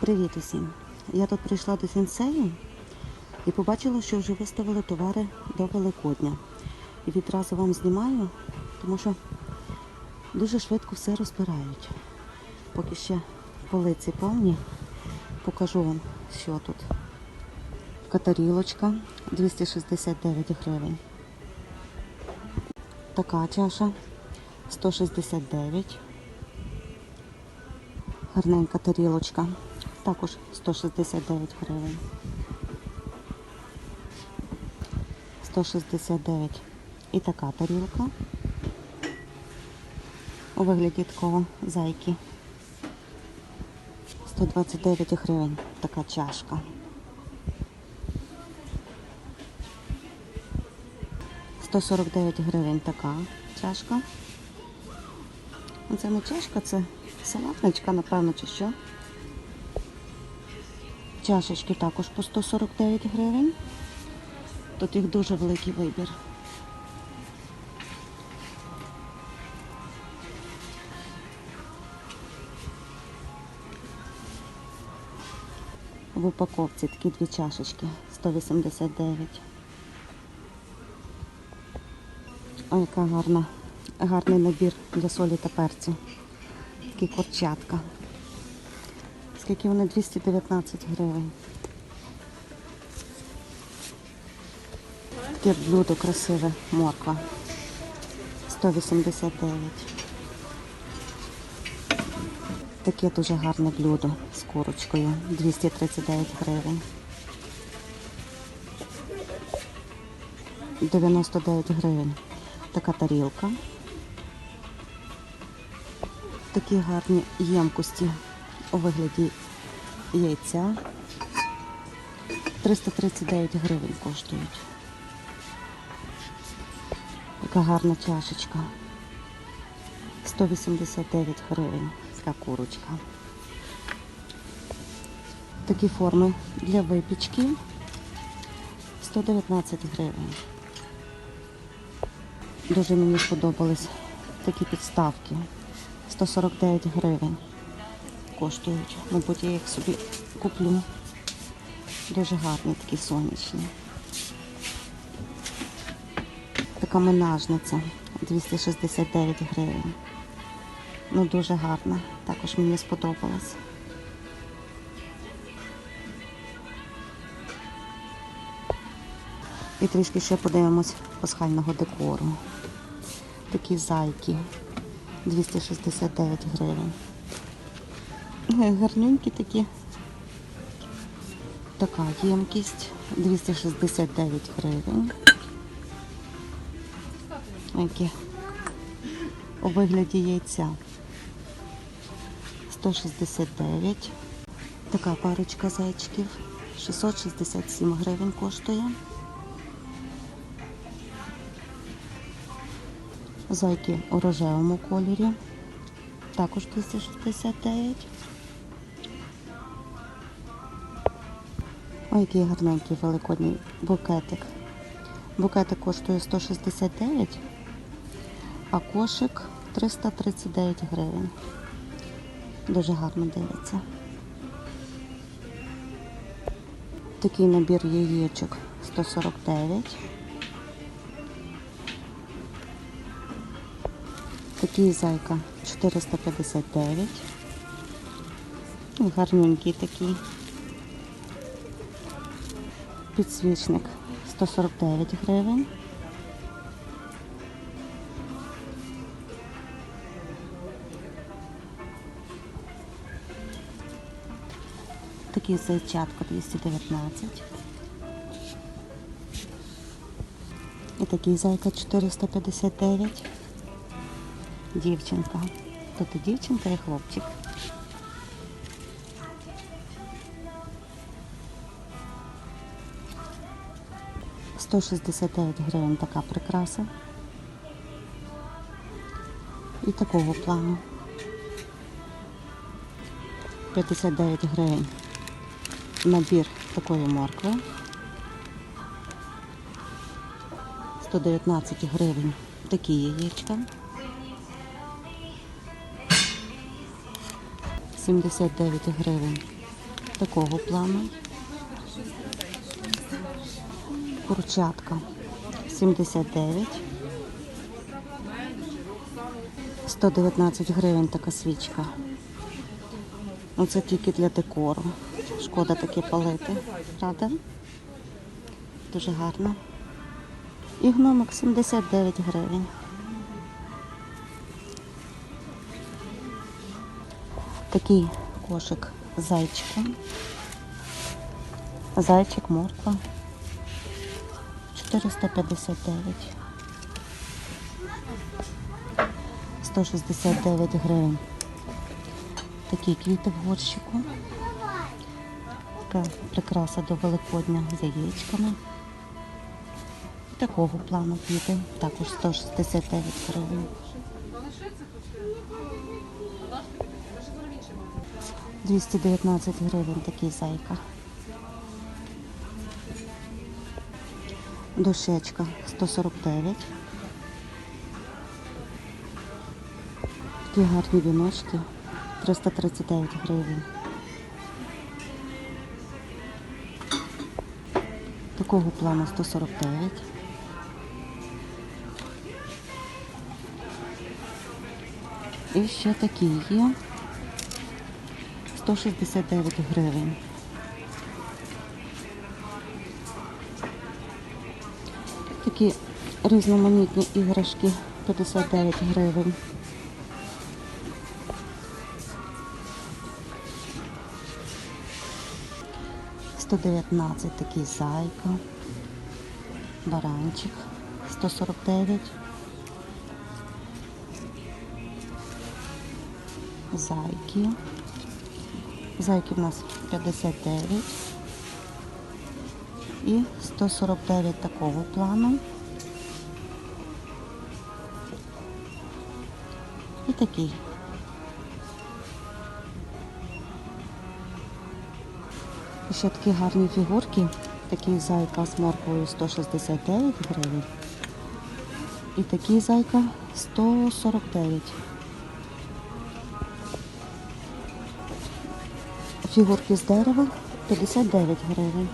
Привіт усім! Я тут прийшла до сенсею і побачила, що вже виставили товари до Великодня. І відразу вам знімаю, тому що дуже швидко все розбирають. Поки ще полиці повні, покажу вам, що тут. Катарілочка 269 гривень. Така чаша 169. Гарненька тарілочка. Також 169 гривень. 169. І така тарілка. У вигляді такого зайки. 129 гривень. Така чашка. Сто сорок дев'ять гривень така чашка. Ну, Це не чашка, це салатничка, напевно, чи що. Чашечки також по 149 гривень. Тут їх дуже великий вибір. В упаковці такі дві чашечки 189. Ой, яка гарна, гарний набір для солі та перцю. Такі курчатка. Скільки вони 219 гривень. Таке блюдо красиве, морква. 189. Таке дуже гарне блюдо з курочкою. 239 гривень. 99 гривень. Така тарілка. Такі гарні ємкості у вигляді яйця. 339 гривень коштують. Така гарна чашечка. 189 гривень. Така курочка. Такі форми для випічки. 119 гривень. Дуже мені сподобались такі підставки. 149 гривень коштують. Мабуть, я їх собі куплю. Дуже гарні такі сонячні. Така менажниця 269 гривень. Ну, дуже гарна. Також мені сподобалась. І трішки ще подивимось пасхального декору. Такі зайки 269 гривень. Е, Гарненькі такі. Така ємкість 269 гривень. Які у вигляді яйця 169. Така парочка зайчиків 667 гривень коштує. Зайки у рожевому кольорі. Також 269. Ой, який гарненький великодній букетик. Букетик коштує 169, а кошик 339 гривень. Дуже гарно дивиться. Такий набір яєчок 149. Такий зайка 459. Гарненький такий. Підсвічник 149 гривень. Такий зайчатко 219. І такий зайка 459. Дівчинка. Тут і дівчинка, і хлопчик. Сто шістдесят дев'ять гривень така прикраса. І такого плану. 59 гривень. Набір такої моркви. 119 гривень такі яєчка. 79 гривень такого плану. Курчатка 79. 119 гривень така свічка. Оце тільки для декору. Шкода таке палити. Правда? Дуже гарно. І гномик 79 гривень. Такий кошик з зайчиком. Зайчик, морква. 459. 169 гривень. Такі квіти в горщику. Така прикраса до Великодня з яєчками. Такого плану квіти. Також 169 гривень. 219 гривень такий зайка. Дощечка 149. Такі гарні віночки 339 гривень. Такого плану 149. І ще такі є. 169 гривень. Такі різноманітні іграшки 59 гривень. Сто дев'ятнадцять такий зайка, баранчик 149. Зайки. Зайки в нас 59 і 149 такого плану. І такий. І ще такі гарні фігурки. Такий зайка з морквою 169 гривень. І такий зайка 149. Фігурки з дерева 59 гривень.